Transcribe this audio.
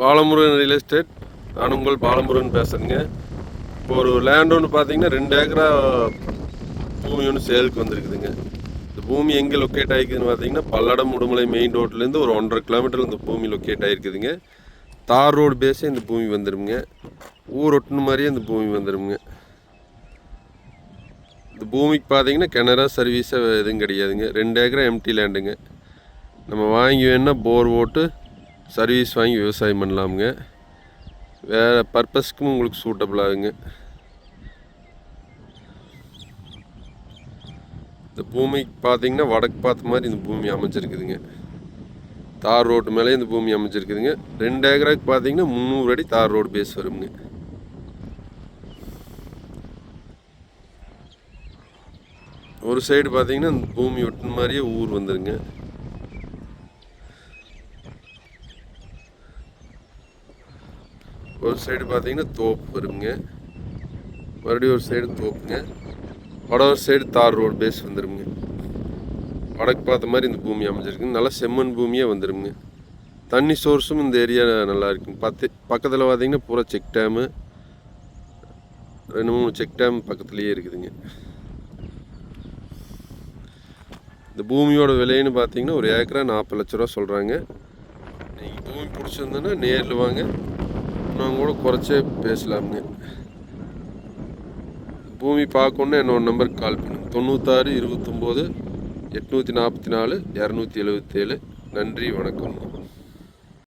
Balamurugan real estate நான் உங்கள் பாலமுருகன் பேசுகிறேங்க இப்போ ஒரு லேண்ட் ஒன்று பார்த்தீங்கன்னா ரெண்டு ஏக்கரா பூமி ஒன்று சேலுக்கு வந்திருக்குதுங்க. இந்த பூமி எங்கே லொக்கேட் ஆகிருக்குதுன்னு பார்த்தீங்கன்னா பல்லடம் உடுமலை மெயின் ரோட்லேருந்து ஒரு ஒன்றரை கிலோமீட்டர் இந்த பூமி லொக்கேட் ஆகிருக்குதுங்க. தார் ரோடு பேஸே இந்த பூமி வந்துடுங்க ஊர் ஒட்டுன மாதிரியே இந்த பூமி வந்துடுங்க இந்த பூமிக்கு பார்த்தீங்கன்னா கிணறா சர்வீஸாக எதுவும் கிடையாதுங்க. ரெண்டு ஏக்கரா எம்டி லேண்டுங்க நம்ம வாங்கி வேணால் போர் ஓட்டு சர்வீஸ் வாங்கி விவசாயம் பண்ணலாமுங்க. வேறு பர்பஸ்க்கும் உங்களுக்கு சூட்டபிள் ஆகுங்க இந்த பூமிக்கு பார்த்தீங்கன்னா வடக்கு பார்த்த மாதிரி இந்த பூமி அமைச்சிருக்குதுங்க தார் ரோட்டு மேலே இந்த பூமி அமைச்சிருக்குதுங்க ரெண்டு ஏக்கராக்கு பார்த்தீங்கன்னா முந்நூறு அடி தார் ரோடு பேஸ் வருங்க. ஒரு சைடு பார்த்தீங்கன்னா இந்த பூமி ஒட்டின மாதிரியே ஊர் வந்துருங்க. ஒரு சைடு பார்த்தீங்கன்னா தோப்பு வருங்க. மறுபடியும் ஒரு சைடு தோப்புங்க. வட ஒரு சைடு தார் ரோடு பேஸ் வந்துருங்க. வடக்கு பார்த்த மாதிரி இந்த பூமி அமைஞ்சிருக்குங்க. நல்லா செம்மண் பூமியாக வந்துருங்க. தண்ணி சோர்ஸும் இந்த ஏரியா நல்லா இருக்குங்க. பத்து பக்கத்தில் பார்த்தீங்கன்னா பூரா செக் டேமு ரெண்டு மூணு செக் டேம் பக்கத்துலேயே இருக்குதுங்க. இந்த பூமியோட விலைன்னு பார்த்தீங்கன்னா ஒரு ஏக்கரா நாற்பது லட்ச ரூபா சொல்கிறாங்க நீங்கள் பூமி பிடிச்சிருந்தோன்னா நேரில் வாங்க. நாங்கள் கூட குறைச்சே பேசலாமுங்க பூமி பார்க்கணுன்னா என்னோட நம்பருக்கு கால் பண்ணுங்க. தொண்ணூத்தாறு இருபத்தொம்போது எட்நூற்றி நாற்பத்தி நாலு இரநூத்தி எழுபத்தேழு நன்றி வணக்கம்.